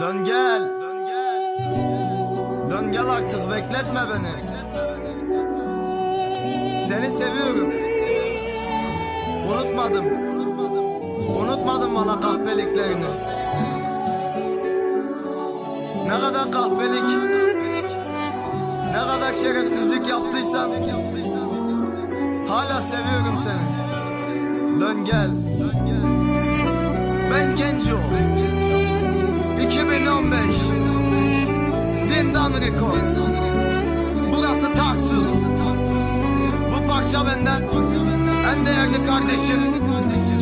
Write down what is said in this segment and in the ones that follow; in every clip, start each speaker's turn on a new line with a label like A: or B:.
A: Dön gel. Dön gel artık bekletme beni. Seni seviyorum. Unutmadım. Unutmadım bana kahpeliklerini. Ne kadar kahpelik. Ne kadar şerefsizlik yaptıysan. Hala seviyorum seni. Dön gel. Ben Genco. 2015 Zindan Records. Burası Tarsus. Bu parça benden. En değerli kardeşim.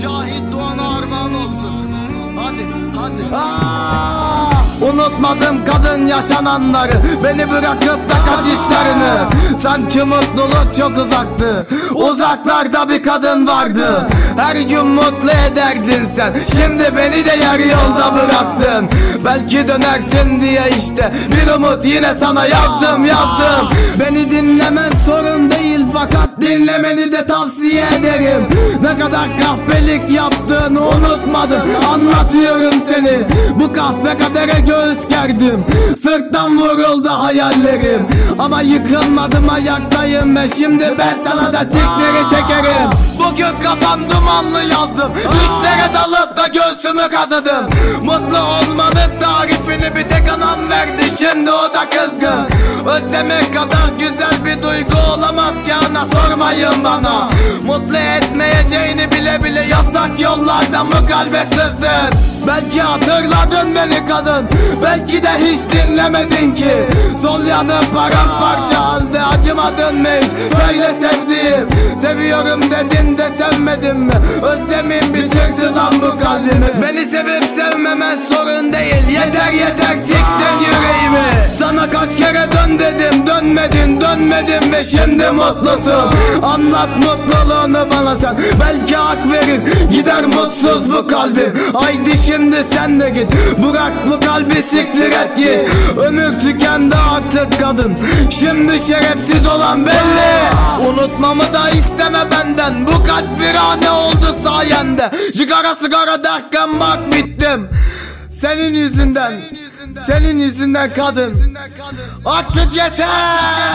A: Cahit Doğan'a armağan olsun. Hadi hadi. Aa! Unutmadım kadın yaşananları. Beni bırakıp da kaçışlarını Sanki mutluluk çok uzaktı. Uzaklarda bir kadın vardı Her gün mutlu ederdin sen. Şimdi beni de yarı yolda bıraktın. Belki dönersin diye işte Bir umut yine sana yazdım yazdım. Beni dinlemen sorun değil Fakat dinlemeni de tavsiye ederim. Ne kadar kahpelik yaptığını unutmadım. Anlatıyorum seni. Bu kahpe kadere göğüs gerdim. Sırttan vuruldu hayallerim. Ama yıkılmadım ayaktayım ve şimdi ben sana da sikleri çekerim Bugün kafam dumanlı yazdım. Düşlere dalıp da göğsümü kazıdım. Mutlu olmanın tarifini bir tek anam verdi. Şimdi o da kızgın. Özlemek kadar güzel bir duygu olamaz ki ana. Sormayın bana bile bile yasak kalbe sızdın Belki hatırladın beni kadın Belki de hiç dinlemedin ki. Sol yanım paramparça halde acımadın mı hiç? Söyle sevdiğim Seviyorum dedin de sevmedin mi? Özlemim bitirdi lan bu kalbimi. Beni sevip sevmemen sorun değil Yeter yeter siktin yüreğimi. Sana kaç kere dön dedim Dönmedin dönmedin ve şimdi mutlusun Anlat mutluluğunu bana sen. Belki hak verir Gider mutsuz bu kalbim Haydi şimdi sen de git. Bırak bu kalbi siktir et git Ömür tükendi artık kadın. Şimdi şerefsiz olan belli. Unutmamı da isteme benden. Bu kalp virane oldu sayende. Sigara sigara derken bak bittim. Senin yüzünden. Senin yüzünden kadın. Artık yeter